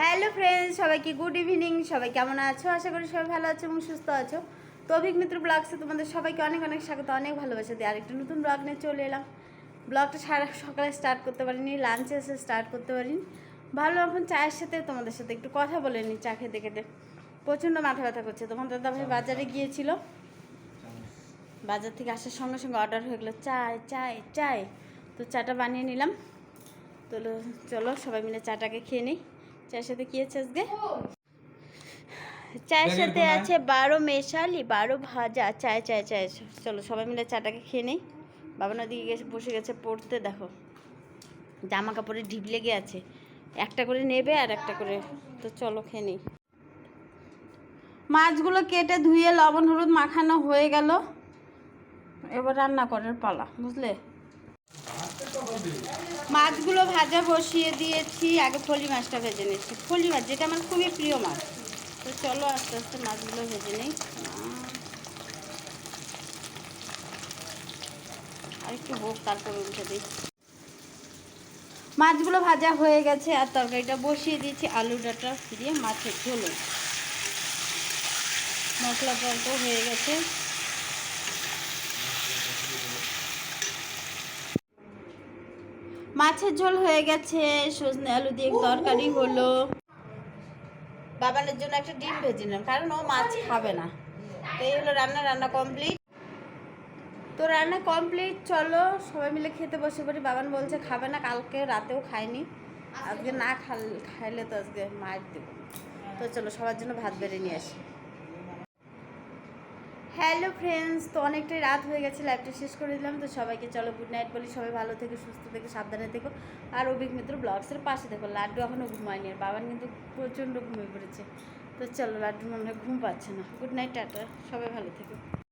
Hello friends, সবাইকে good evening. সবাই কেমন আছো? আশা করি সবাই ভালো আছো এবং সুস্থ আছো। তো অভিক মিত্র ব্লগসে তোমাদের সবাইকে অনেক অনেক স্বাগত, অনেক ভালোবাসা দিয়ে আরেকটা নতুন ব্লগ নিয়ে চলে এলাম। ব্লগটা সারা সকালে স্টার্ট করতে পারিনি লাঞ্চে এসে স্টার্ট করতে পারিনি। ভালো, এখন চায়ের সাথে তোমাদের সাথে একটু কথা বলে নিই চা খেতে খেতে। প্রচণ্ড মাথা ব্যথা করছে তোমার দাদা ভাই বাজারে গিয়েছিল। বাজার থেকে আসার সঙ্গে সঙ্গে অর্ডার হয়ে গেলো, চায় চায় চায়। তো চাটা বানিয়ে নিলাম। তো চলো সবাই মিলে চাটাকে খেয়ে নিই। চায়ের সাথে কি আছে আজকে? চায়ের সাথে আছে বারো মেশালি বারো ভাজা। চায় চায় চায়। চলো সবাই মিলে চাটাকে খেয়ে নিই। বাবা নদীকে গেছে বসে গেছে পড়তে দেখো। জামা কাপড়ে ঢিপ লেগে আছে। একটা করে নেবে আর একটা করে তো চলো খেয়ে নিই। মাছগুলো কেটে ধুয়ে লবণ হলুদ মাখানো হয়ে গেল। এবার রান্না করার পালা বুঝলে? মাছগুলো ভাজা বসিয়ে দিয়েছি, আগে ফলি মাছটা ভেজে নিচ্ছি। ফলি মাছ, যেটা আমার খুবই প্রিয় মাছ। তো চলো আস্তে আস্তে মাছগুলো ভেজে নিই। আর একটু হোক, তারপর উঠে দিই। মাছগুলো ভাজা হয়ে গেছে, আর তরকারিটা বসিয়ে দিয়েছি। আলু ডাটা দিয়ে মাছের ঝোলো। মশলা টল্প হয়ে গেছে। মাছের ঝোল হয়ে গেছে সজনে আলু দিয়ে তরকারি হলো। বাবানের জন্য একটা ডিম ভেজে নিলাম কারণ ও মাছ খাবে না। তো এই হলো রান্না রান্না কমপ্লিট তো রান্না কমপ্লিট চলো সবাই মিলে খেতে বসে পড়ি। বাবান বলছে খাবে না কালকে রাতেও খায়নি। আজকে না খাইলে তো আজকে মার দেবো। তো চলো সবার জন্য ভাত বেড়ে নিয়ে আসি। হ্যালো ফ্রেন্ডস তো অনেকটাই রাত হয়ে গেছে লাইভটা শেষ করে দিলাম। তো সবাইকে চলো গুড নাইট বলি, সবাই ভালো থেকে, সুস্থ থেকে, সাবধানে থেকো। আর অভিক মিত্র ব্লগসের পাশে দেখো লাড্ডু এখনও ঘুমায়নি, আর বাবার কিন্তু প্রচণ্ড ঘুমিয়ে পড়েছে। তো চলো লাড্ডু মনে ঘুম পাচ্ছে না। গুড নাইট টাটা, সবাই ভালো থেকো।